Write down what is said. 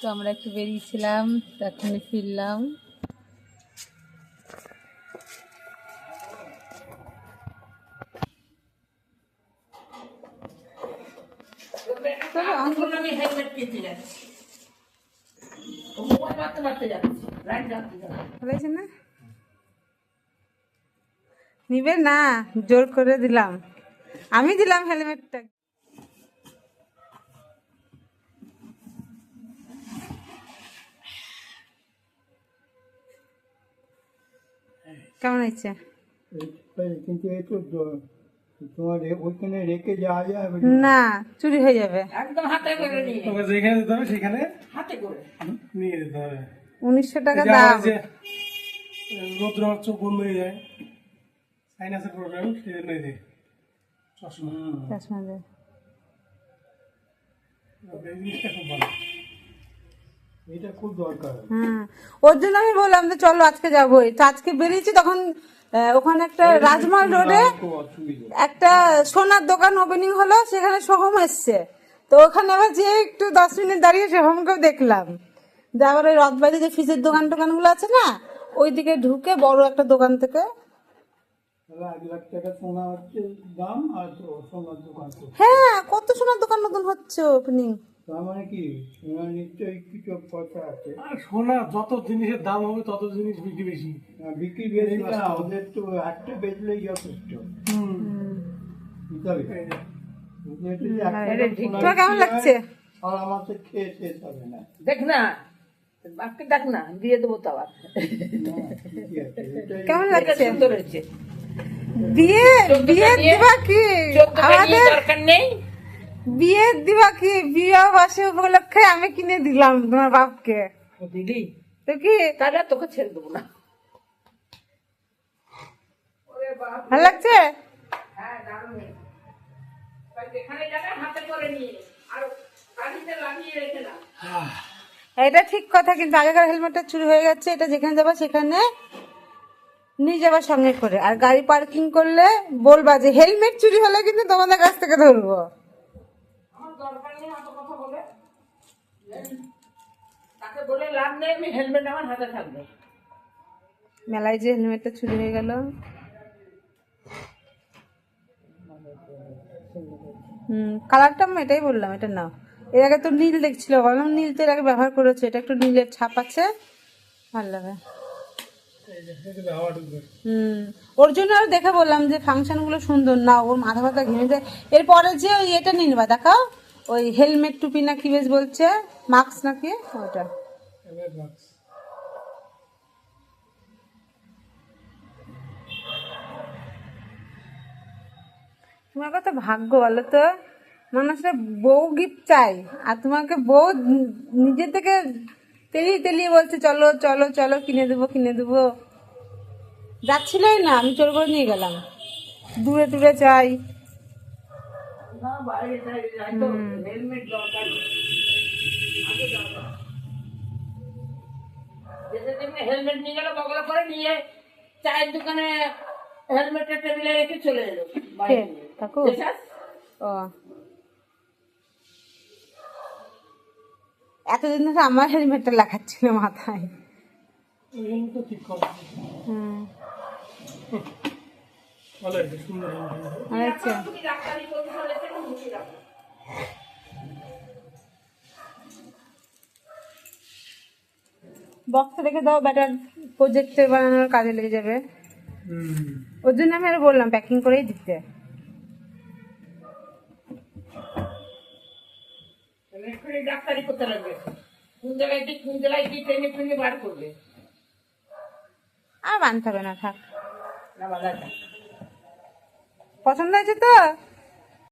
তো আমরা একটু বেরিয়েছিলাম এখনই ফিরলাম। নিবে না জোর করে দিলাম। আমি দিলাম হেলমেটটা। কেমন হয়েছে? কিন্তু এই তো তোমার ওইখানে রেখে যাওয়া যাবে না চুরি হয়ে যাবে। একদম হাতে করে নিয়ে। তোকে যেখানে যেতে হবে সেখানে হাতে করে। নিয়ে যেতে হবে। উনিশশো টাকা দাম। রৌদ্র চোখ বন্ধ হয়ে যায়। সাইনাসের প্রবলেম সেই জন্য এই যে চশমা। চশমা দে। এই জিনিসটা খুব ভালো। এটা খুব দরকার। হ্যাঁ ওর জন্য আমি বললাম যে চলো আজকে যাবোই। তো আজকে বেরিয়েছি তখন ওখানে একটা রাজমহল রোডে একটা সোনার দোকান ওপেনিং হলো সেখানে সোহম এসছে। তো ওখানে আবার যে একটু দশ মিনিট দাঁড়িয়ে সোহমকেও দেখলাম। যে আবার ওই রথবাড়ি যে ফিজের দোকান টোকানগুলো আছে না ওইদিকে ঢুকে বড় একটা দোকান থেকে হ্যাঁ কত সোনার দোকান নতুন হচ্ছে ওপেনিং তার মানে কি? সোনার নিশ্চয়ই কিছু পয়সা আছে। আর সোনা যত জিনিসের দাম হবে তত জিনিস বিক্রি বেশি। আর বিক্রি বেশি না ওদের তো একটা বেচলেই যথেষ্ট। কেমন লাগছে? হয়, সারা মাসে খেয়ে শেষ হবে না। দেখ না বাপকে দেখ না দিয়ে দেবো তো আবার কেমন লাগছে? সুন্দর হয়েছে। বিয়ে বিয়ে দিবা কি? আমাদের দরকার নেই। বিয়ে দিবা কি? বিয়ে বাসে উপলক্ষে আমি কিনে দিলাম তোমার বাপকে। দিদি? তো কি? তাহলে আর তোকে ছেড়ে দেবো না। ভালো লাগছে? হ্যাঁ দারুণ। যেখানে যাবে হাতে করে নিয়ে। আর গাড়িতে লাগিয়ে রেখে দাও। এটা ঠিক কথা কিন্তু আগেকার হেলমেটটা চুরি হয়ে গেছে। এটা যেখানে যাবা সেখানে নিয়ে যাবার সঙ্গে করে। আর গাড়ি পার্কিং করলে বলবা যে হেলমেট চুরি হলে কিন্তু তোমাদের কাছ থেকে ধরবো আমার দরকার নেই অত কথা বলে। তাকে বলে লাভ নেই, আমি হেলমেট আমার হাতে থাকবে। মেলায় যে হেলমেটটা চুরি হয়ে গেল। হুম কালারটা আমি এটাই বললাম, এটা নাও। এর আগে তো নীল দেখছিল, বললাম নীল তো এর আগে ব্যবহার করেছে, এটা একটু নীলের ছাপ আছে। ভালো লাগে। হুম, ওর জন্য আরও দেখে বললাম যে ফাংশনগুলো সুন্দর না ওর মাথা ফাথা ঘেমে যায়। এরপরে যে এটা নিয়ে নেবা দেখাও। ওই হেলমেট টুপি না কি বেশ বলছে? মাস্ক নাকি ওটা তোমার কত ভাগ্য বলো তো? মানুষরা বউ গিফট চাই। আর তোমাকে বউ নিজে থেকে তেলিয়ে তেলিয়ে বলছে, চলো চলো চলো, কিনে দেবো কিনে দেবো। যাচ্ছিলই না, আমি চোর করে নিয়ে গেলাম। দূরে দূরে চাই না বাইরে টাইরে যাই তো হেলমেট দরকার। নিয়ে গেল বগলা করে নিয়ে চায়ের দোকানে হেলমেটের টেবিলে রেখে চলে এলো? ও। এতদিন ধরে আমার হেলমেটটা লাগাচ্ছিল মাথায়। আচ্ছা রাখো। বক্স রেখে দাও ব্যাটার প্রজেক্টে বানানোর কাজে লেগে যাবে। ওর জন্য আমি আরও বললাম প্যাকিং করেই দিতে। ডাক্তারি করতে লাগবে। কোন জায়গায় কি কোন জায়গায় কি ট্রেনে ট্রেনে বার করবে? আর বানতে হবে না থাক। না পছন্দ হয়েছে তো?